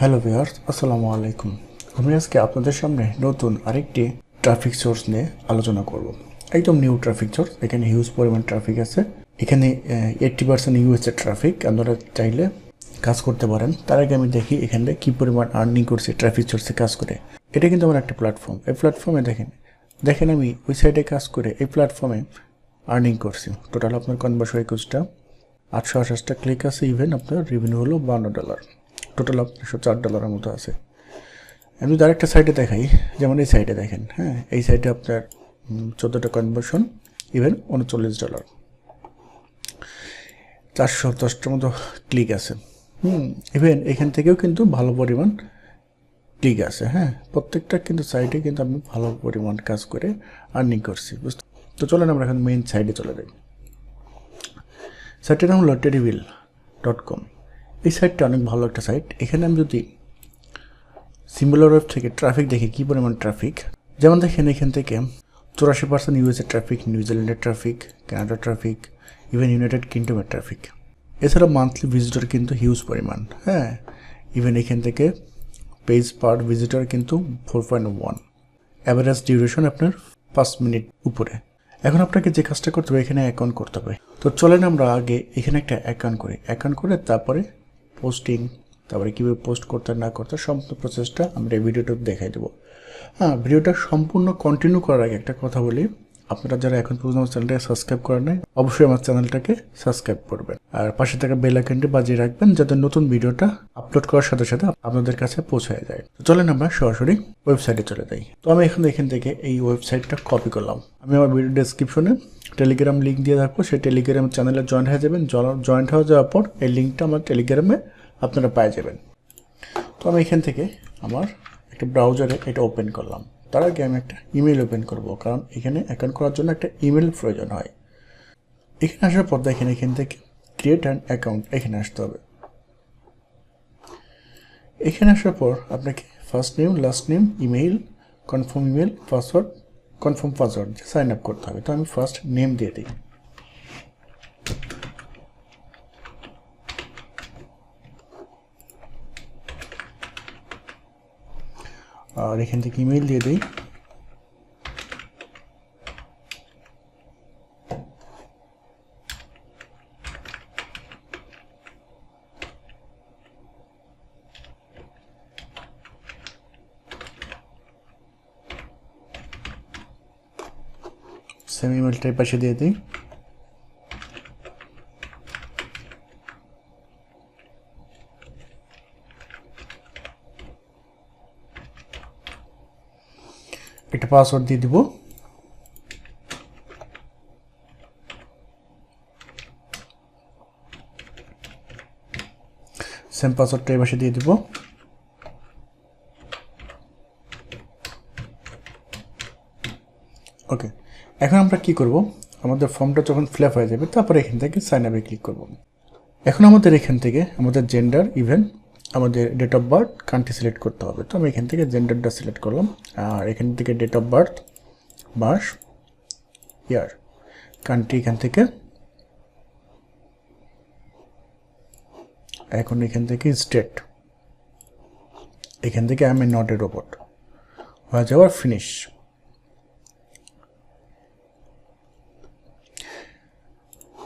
Hello viewers আসসালামু আলাইকুম। আমি আজকে আপনাদের সামনে নতুন আরেকটি ট্রাফিক সোর্স নিয়ে আলোচনা করব। একদম নিউ ট্রাফিক সোর্স এখানে হিউজ পরিমাণ ট্রাফিক আছে। এখানে এইট্টি পার্সেন্ট ইউএসএ ট্রাফিক আপনারা চাইলে কাজ করতে পারেন। তার আগে আমি দেখি এখানে কি পরিমাণ আর্নিং করছে ট্রাফিক সোর্সে কাজ করে। এটা কিন্তু আমার একটা প্ল্যাটফর্ম এই প্ল্যাটফর্মে দেখেন দেখেন আমি ওই সাইডে কাজ করে এই প্ল্যাটফর্মে আর্নিং করছি। টোটাল আপনার কনভার্সন একুশটা, আটশো আঠাশটা ক্লিক আছে ইভেন আপনার রেভিনিউ হলো বান্ন ডলার টোটাল আপনার চার ডলারের মতো আছে। আমি যদি আরেকটা সাইডে দেখাই, যেমন এই সাইডে দেখেন হ্যাঁ? এই সাইডে আপনার চোদ্দোটা কনভার্সন ইভেন উনচল্লিশ ডলার চারশো দশটার মতো ক্লিক আছে। হুম ইভেন এখান থেকেও কিন্তু ভালো পরিমাণ ক্লিক আছে হ্যাঁ? প্রত্যেকটা কিন্তু সাইডে কিন্তু আমি ভালো পরিমাণ কাজ করে আর্নিং করছি, বুঝতে তো চলেন আমরা এখন মেইন সাইডে চলে যাই। সাইটটার নাম হলো টেরিভিল ডট কম এই সাইটটা অনেক ভালো একটা সাইট এখানে আমি যদি সিম্বুলার ওয়েব থেকে ট্রাফিক দেখি, কী পরিমাণ ট্রাফিক যেমন দেখেন এখান থেকে চৌরাশি পার্সেন্ট ইউএসএ ট্রাফিক নিউজিল্যান্ডের ট্রাফিক কানাডার ট্রাফিক ইভেন ইউনাইটেড কিংডমের ট্রাফিক এছাড়া মান্থলি ভিজিটর কিন্তু হিউজ পরিমাণ হ্যাঁ? ইভেন এখান থেকে পেজ পার ভিজিটর কিন্তু four point one average duration আপনার পাঁচ মিনিট উপরে। এখন আপনাকে যে কাজটা করতে হবে, এখানে অ্যাকাউন্ট করতে হবে। তো চলেন আমরা আগে এখানে একটা অ্যাকাউন্ট করি। অ্যাকাউন্ট করে তারপরে পোস্টিং তারপরে কীভাবে পোস্ট করতে, না করতে, সম্পূর্ণ প্রসেসটা আমরা এই ভিডিওটা দেখাই দেবো। হ্যাঁ ভিডিওটা সম্পূর্ণ কন্টিনিউ করার আগে একটা কথা বলি। আপনারা যারা এখন পর্যন্ত আমার চ্যানেলটাকে সাবস্ক্রাইব করেন নাই, অবশ্যই আমার চ্যানেলটাকে সাবস্ক্রাইব করবেন। আর পাশে থাকা বেল আইকনটি বাজিয়ে রাখবেন, যাতে নতুন ভিডিওটা আপলোড করার সাথে সাথে আপনাদের কাছে পৌঁছায় যায়। তো চলেন আমরা সরাসরি ওয়েবসাইটে চলে যাই। তো আমি এখন এখান থেকে এই ওয়েবসাইটটা কপি করলাম। আমি আমার ভিডিও ডেসক্রিপশনে টেলিগ্রাম লিঙ্ক দিয়ে রাখব সেই টেলিগ্রাম চ্যানেলে জয়েন হয়ে যাবেন। জয়েন্ট হয়ে যাওয়ার পর এই লিঙ্কটা আমার টেলিগ্রামে আপনারা পেয়ে যাবেন। তো আমি এখান থেকে আমার একটা ব্রাউজারে এটা ওপেন করলাম। তার আগে আমি একটা ইমেল ওপেন করব, কারণ এখানে অ্যাকাউন্ট করার জন্য একটা ইমেল প্রয়োজন হয়। এখানে আসার পর দেখেন এখান থেকে ক্রিয়েট অ্যান্ড অ্যাকাউন্ট এখানে আসতে হবে। এখানে আসার পর আপনাকে first name last name email confirm email password confirm password sign up করতে হবে। তো আমি ফার্স্ট নেম দিয়ে দিই। আর এখান থেকে ইমেল দিয়ে দিই। সেম ইমেলটাই পাশে দিয়ে দিই। একটা পাসওয়ার্ড দিয়ে দিব। সেম পাসওয়ার্ডটা এই পাশে দিয়ে দিব। ওকে এখন আমরা কি করব? আমাদের ফর্মটা যখন ফিল হয়ে যাবে, তারপরে এখান থেকে সাইন আপে ক্লিক করব। এখন আমাদের এখান থেকে আমাদের জেন্ডার ইভেন আমাদের date of birth country select করতে হবে। তো আমি এখান থেকে জেন্ডারটা সিলেক্ট করলাম, আর এখান থেকে ডেট অফ বার্থ মাস ইয়ার কান্ট্রি এখান থেকে। এখন এখান থেকে স্টেট এখান থেকে আমি নট এ রোবট হয়ে যাওয়ার ফিনিশ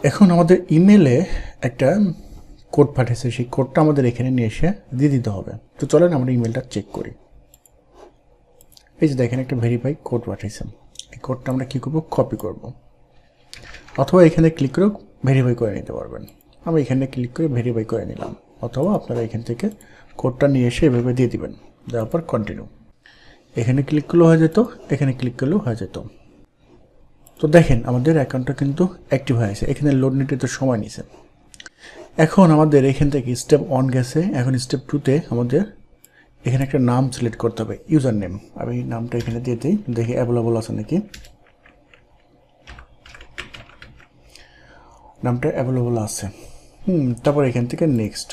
এখন আমাদের ইমেলে একটা কোড পাঠিয়েছে, সেই কোডটা আমাদের এখানে নিয়ে এসে দিয়ে দিতে হবে। তো চলেন আমরা ইমেলটা চেক করি। এই যে দেখেন, একটা ভেরিফাই কোড পাঠিয়েছে। এই কোডটা আমরা কী করব? কপি করব। অথবা এখানে ক্লিক করে ভেরিফাই করে নিতে পারবেন। আমি এখানে ক্লিক করে ভেরিফাই করে নিলাম। অথবা আপনারা এখান থেকে কোডটা নিয়ে এসে এভাবে দিয়ে দিবেন। দেওয়ার পর কন্টিনিউ এখানে ক্লিক করলেও হয়ে যেত, এখানে ক্লিক করলেও হয়ে যেত। তো দেখেন, আমাদের অ্যাকাউন্টটা কিন্তু অ্যাক্টিভ হয়ে আছে। এখানে লোড নিতে তো সময় নিছে। এখন আমাদের এখান থেকে স্টেপ ওয়ান গেছে। এখন স্টেপ টুতে আমাদের এখানে একটা নাম সিলেক্ট করতে হবে ইউজার নেম আমি নামটা এখানে দিয়ে দিই, দেখি অ্যাভেলেবল আছে নাকি। নামটা অ্যাভেলেবল আছে। হুম, তারপর এখান থেকে নেক্সট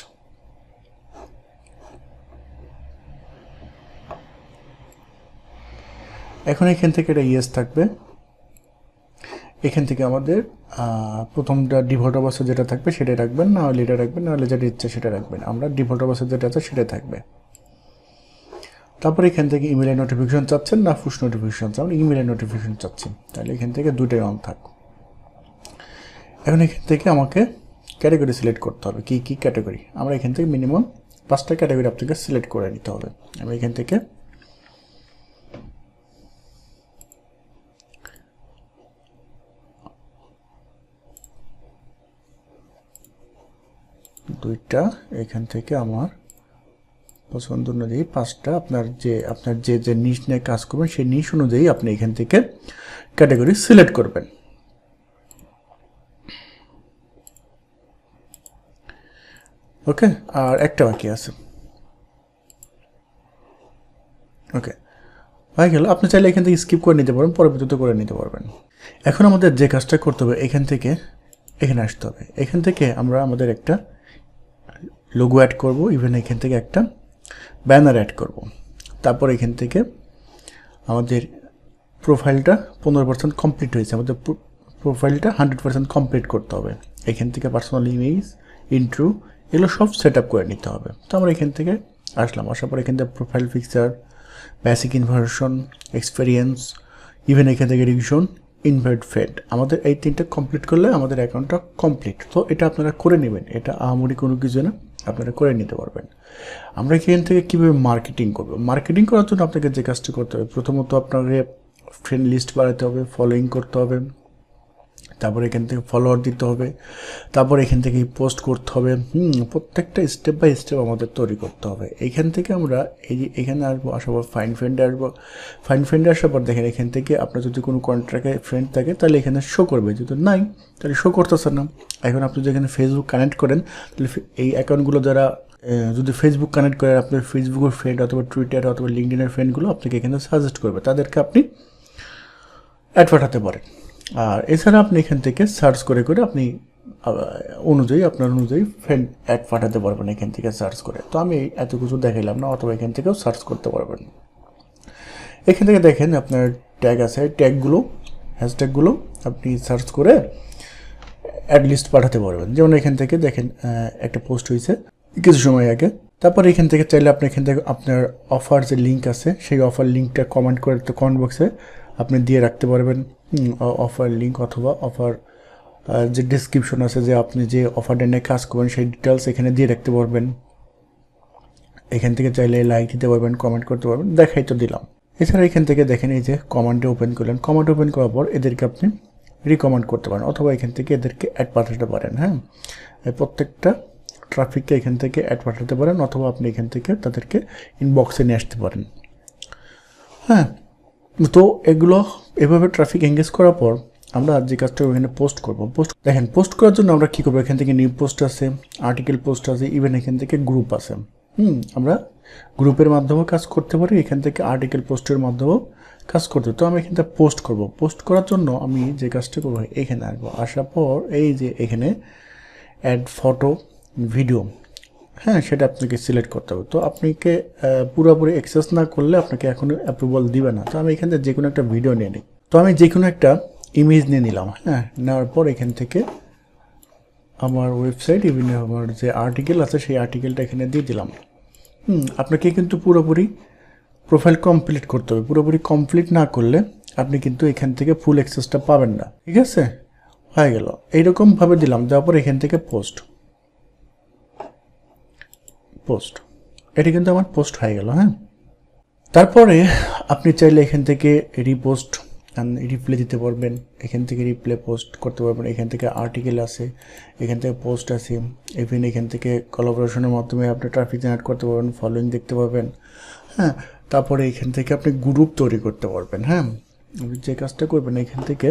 এখন এখান থেকে এটা ইয়েস থাকবে। এখান থেকে আমাদের প্রথমটা ডিভোল্ট অবস্থা যেটা থাকবে সেটাই রাখবেন, না হলে এটা রাখবেন, না হলে যেটা ইচ্ছে সেটা রাখবেন। আমরা ডিভোল্ট অবস্থা যেটা আছে সেটাই থাকবে। তারপর এখান থেকে ইমেলের নোটিফিকেশন চাচ্ছেন, না পুশ নোটিফিকেশন চান ইমেলের নোটিফিকেশন চাচ্ছেন তাহলে এখান থেকে দুটোই অন থাক। এখন এখান থেকে আমাকে ক্যাটাগরি সিলেক্ট করতে হবে। কী কী ক্যাটাগরি আমরা এখান থেকে মিনিমাম পাঁচটা ক্যাটাগরি আপনাকে সিলেক্ট করে নিতে হবে। আমি এখান থেকে দুইটা, এখান থেকে আমার পছন্দ অনুযায়ী পাঁচটা, আপনার যে আপনার যে যে নিশ নিয়ে কাজ করবেন, সেই নিশ অনুযায়ী আপনি এখান থেকে ক্যাটাগরি সিলেক্ট করবেন। ওকে, আর একটা বাকি আছে। ওকে, হয়ে গেল। আপনি চাইলে এখান থেকে স্কিপ করে নিতে পারবেন, পরবর্তীতে করে নিতে পারবেন। এখন আমাদের যে কাজটা করতে হবে, এখান থেকে, এখানে আসতে হবে। এখান থেকে আমরা আমাদের একটা লোগো অ্যাড করব ইভেন এখান থেকে একটা ব্যানার অ্যাড করব। তারপর এখান থেকে আমাদের প্রোফাইলটা পনেরো পার্সেন্ট কমপ্লিট হয়েছে। আমাদের প্রোফাইলটা হান্ড্রেড পার্সেন্ট কমপ্লিট করতে হবে। এখান থেকে পার্সোনাল ইমেজ ইন্ট্রু এগুলো সব সেট আপ করে নিতে হবে। তো আমরা এখান থেকে আসলাম। আসার পর এখান থেকে profile picture basic inversion experience even এখান থেকে রিভিশন ইনভার্ট ফেড আমাদের এই তিনটা কমপ্লিট করলে আমাদের অ্যাকাউন্টটা কমপ্লিট তো এটা আপনারা করে নেবেন। এটা আহামরি কোনো কিছু না। আপনারা করে নিতে পারবেন। আমরা এখান থেকে কীভাবে মার্কেটিং করব? মার্কেটিং করার জন্য আপনাকে যে কাজটি করতে হবে, প্রথমত আপনাকে ফ্রেন্ড লিস্ট বাড়াতে হবে ফলোয়িং করতে হবে। তারপর এখান থেকে ফলোয়ার দিতে হবে, তারপর এখান থেকে পোস্ট করতে হবে, হুম, প্রত্যেকটা স্টেপ বাই স্টেপ আমাদের তৈরি করতে হবে। এখান থেকে আমরা এই যে এখানে আসব, আসার পর ফাইন ফ্রেন্ডে আসব। ফাইন ফ্রেন্ডে আসার পর দেখেন, এখান থেকে আপনার যদি কোনো কন্ট্রাক্টে ফ্রেন্ড থাকে, তাহলে এখানে শো করবে। যদি নাই, তাহলে শো করতেছে না। এখন আপনি যদি এখানে ফেসবুক কানেক্ট করেন, তাহলে এই অ্যাকাউন্টগুলো যারা যদি ফেসবুক কানেক্ট করে আপনার ফেসবুকের ফ্রেন্ড অথবা টুইটার অথবা লিঙ্কডিনের ফ্রেন্ডগুলো আপনাকে এখানে সাজেস্ট করবে। তাদেরকে আপনি অ্যাড পাঠাতে পারেন। আর এছাড়া আপনি এখান থেকে সার্চ করে করে আপনি অনুযায়ী, আপনার অনুযায়ী ফ্রেন্ড অ্যাড পাঠাতে পারবেন এখান থেকে সার্চ করে। তো আমি এত কিছু দেখাইলাম না, অথবা এখান থেকেও সার্চ করতে পারবেন। এখান থেকে দেখেন আপনার ট্যাগ আছে ট্যাগগুলো হ্যাশট্যাগুলো আপনি সার্চ করে অ্যাড লিস্ট পাঠাতে পারবেন। যেমন এখান থেকে দেখেন একটা পোস্ট হয়েছে কিছু সময় আগে। তারপর এখান থেকে চাইলে আপনি এখান থেকে আপনার অফার যে লিঙ্ক আছে, সেই অফার লিঙ্কটা কমেন্ট করে কমেন্ট বক্সে আপনি দিয়ে রাখতে পারবেন অফার লিঙ্ক অথবা অফার যে ডিসক্রিপশন আছে যে আপনি যে অফারটা নিয়ে কাজ করবেন, সেই ডিটেলস এখানে দিয়ে রাখতে পারবেন। এখান থেকে চাইলে লাইক দিতে পারবেন কমেন্ট করতে পারবেন, দেখাই তো দিলাম। এছাড়া এখান থেকে দেখেন এই যে কমেন্টে ওপেন করলেন। কমেন্ট ওপেন করার পর এদেরকে আপনি রিকমেন্ড করতে পারেন অথবা এখান থেকে এদেরকে অ্যাড পাঠাতে পারেন হ্যাঁ? প্রত্যেকটা ট্রাফিককে এখান থেকে অ্যাড পাঠাতে পারেন অথবা আপনি এখান থেকে তাদেরকে ইনবক্সে নিয়ে আসতে পারেন। হ্যাঁ? তো এগুলো এভাবে ট্রাফিক এঙ্গেজ করার পর আমরা যে কাজটা ওখানে পোস্ট করব। পোস্ট দেখেন পোস্ট করার জন্য আমরা কী করব? এখান থেকে নিউ পোস্ট আছে আর্টিকেল পোস্ট আছে ইভেন এখান থেকে গ্রুপ আছে। হুম, আমরা গ্রুপের মাধ্যমেও কাজ করতে পারি, এখান থেকে আর্টিকেল পোস্টের মাধ্যমেও কাজ করতে তো আমি এখান থেকে পোস্ট করব। পোস্ট করার জন্য আমি যে কাজটা করব, এখানে আসব। আসার পর এই যে এখানে অ্যাড ফটো ভিডিও হ্যাঁ সেটা আপনাকে সিলেক্ট করতে হবে। তো আপনাকে পুরোপুরি অ্যাক্সেস না করলে আপনাকে এখন অ্যাপ্রুভাল দিবে না। তো আমি এখান থেকে যে কোনো একটা ভিডিও নিয়ে নিই। তো আমি যে কোনো একটা ইমেজ নিয়ে নিলাম হ্যাঁ নেওয়ার পর এখান থেকে আমার ওয়েবসাইট ইভেন আমার যে আর্টিকেল আছে, সেই আর্টিকেলটা এখানে দিয়ে দিলাম। হুম, আপনাকে কিন্তু পুরোপুরি প্রোফাইল কমপ্লিট করতে হবে। পুরোপুরি কমপ্লিট না করলে আপনি কিন্তু এখান থেকে ফুল অ্যাক্সেসটা পাবেন না। ঠিক আছে? হয়ে গেল। এইরকমভাবে দিলাম, দেওয়ার পর এখান থেকে পোস্ট পোস্ট। এটি কিন্তু আমার পোস্ট হয়ে গেল হ্যাঁ। তারপরে আপনি চাইলে এখান থেকে রিপোস্ট রিপ্লে দিতে পারবেন। এখান থেকে রিপ্লে পোস্ট করতে পারবেন। এখান থেকে আর্টিকেল আছে, এখান থেকে পোস্ট আছে। ইভেন এখান থেকে কলাবোরেশনের মাধ্যমে আপনি ট্রাফিক জেনারেট করতে পারবেন ফলোয়িং দেখতে পারবেন হ্যাঁ। তারপরে এখান থেকে আপনি গ্রুপ তৈরি করতে পারবেন হ্যাঁ। যে কাজটা করবেন, এখান থেকে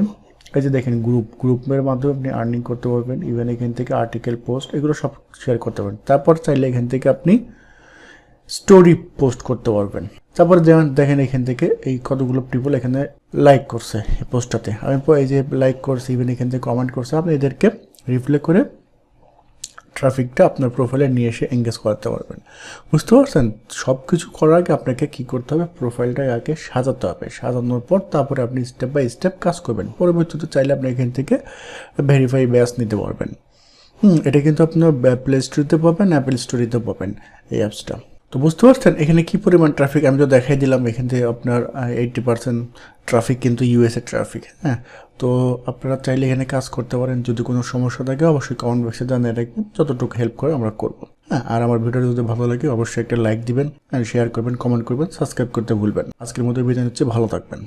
এই যে দেখেন গ্রুপ গ্রুপের মাধ্যমে আপনি আর্নিং করতে পারবেন ইভেন এখান থেকে আর্টিকেল পোস্ট এগুলো সব শেয়ার করতে পারবেন। তারপর চাইলে এখান থেকে আপনি স্টোরি পোস্ট করতে পারবেন। তারপর দেখেন এখান থেকে এই কতগুলো পিপল এখানে লাইক করছে এই পোস্টটাতে আমি এই যে লাইক করছে ইভেন এখান থেকে কমেন্ট করছে, আপনি এদেরকে রিপ্লাই করে ট্রাফিকটা আপনার প্রোফাইলে নিয়ে এসে এঙ্গেজ করাতে পারবেন। বুঝতে পারছেন? সব কিছু করার আগে আপনাকে কি করতে হবে? প্রোফাইলটা আগে সাজাতে হবে। সাজানোর পর তারপরে আপনি স্টেপ বাই স্টেপ কাজ করবেন। পরবর্তীতে চাইলে আপনি এখান থেকে ভেরিফাই ব্যাস নিতে পারবেন। হুম, এটা কিন্তু আপনার প্লে স্টোরিতে পাবেন অ্যাপেল স্টোরিতে পাবেন এই অ্যাপসটা তো বুঝতে পারছেন? এখানে কি পরিমাণ ট্রাফিক আমি তো দেখাই দিলাম, এখান থেকে আপনার এইটটি পার্সেন্ট ট্রাফিক কিন্তু ইউএসএ ট্রাফিক হ্যাঁ? তো আপনারা চাইলে এখানে কাজ করতে পারেন। যদি কোনো সমস্যা থাকে, অবশ্যই কমেন্ট বক্সে জানিয়ে রাখবেন। যতটুকু হেল্প করে আমরা করব হ্যাঁ? আর আমার ভিডিও যদি ভালো লাগে, অবশ্যই একটা লাইক দিবেন শেয়ার করবেন কমেন্ট করবেন সাবস্ক্রাইব করতে ভুলবেন আজকের মতো বিদায় হচ্ছে ভালো থাকবেন।